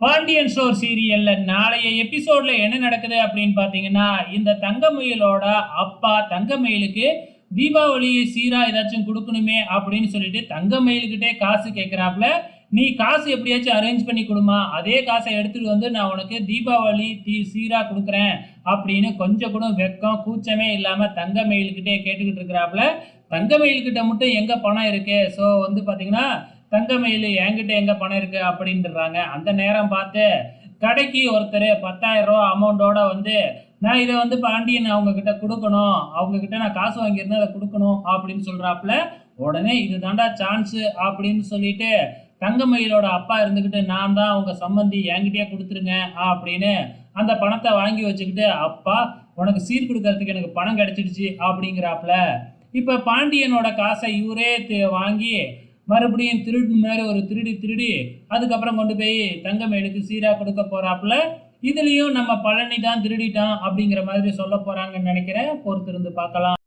Pandian store சீரியல்ல நாளைய எபிசோட்ல என்ன நடக்குது அப்படின்னு பாத்தீங்கன்னா இந்த தங்கமயிலோட அப்பா தங்கமயிலுக்கு தீபாவளி சீரா ஏதாச்சும் கொடுக்கணுமே அப்படின்னு சொல்லிட்டு தங்கமயிலுக்கிட்டே காசு கேட்குறாப்புல நீ காசு எப்படியாச்சும் அரேஞ்ச் பண்ணி கொடுமா. அதே காசை எடுத்துட்டு வந்து நான் உனக்கு தீபாவளி தீ சீரா கொடுக்குறேன் அப்படின்னு கொஞ்சம் கூட வெக்கம் கூச்சமே இல்லாம தங்கமயிலுக்கிட்டே கேட்டுக்கிட்டு இருக்கிறாப்புல தங்கமயில்கிட்ட மட்டும் எங்க பணம் இருக்கு? ஸோ வந்து பாத்தீங்கன்னா தங்கமயில் என்கிட்ட எங்கே பணம் இருக்குது அப்படின்றாங்க. அந்த நேரம் பார்த்து கடைக்கு ஒருத்தர் பத்தாயிரம் ரூபா அமௌண்ட்டோட வந்து நான் இதை வந்து பாண்டியன் அவங்கக்கிட்ட கொடுக்கணும். அவங்கக்கிட்ட நான் காசு வாங்கியிருந்தேன் அதை கொடுக்கணும். அப்படின்னு சொல்கிறாப்புல உடனே இது தாண்டா சான்ஸு அப்படின்னு சொல்லிட்டு தங்கமயிலோட அப்பா இருந்துக்கிட்டு நான் தான் அவங்க சம்மந்தி என்கிட்டயே கொடுத்துருங்க அப்படின்னு அந்த பணத்தை வாங்கி வச்சுக்கிட்டு அப்பா உனக்கு சீர் கொடுக்கறதுக்கு எனக்கு பணம் கிடச்சிடுச்சு அப்படிங்கிறாப்புல. இப்போ பாண்டியனோட காசை இவரே வாங்கி மறுபடியும் திருடு மாதிரி ஒரு திருடி திருடி அதுக்கப்புறம் கொண்டு போய் தங்கமேலுக்கு சீரா கொடுக்க போறாப்புல. இதுலயும் நம்ம பழனி தான் திருடிட்டான் அப்படிங்கிற மாதிரி சொல்ல போறாங்கன்னு நினைக்கிறேன். பொறுத்திருந்து பார்க்கலாம்.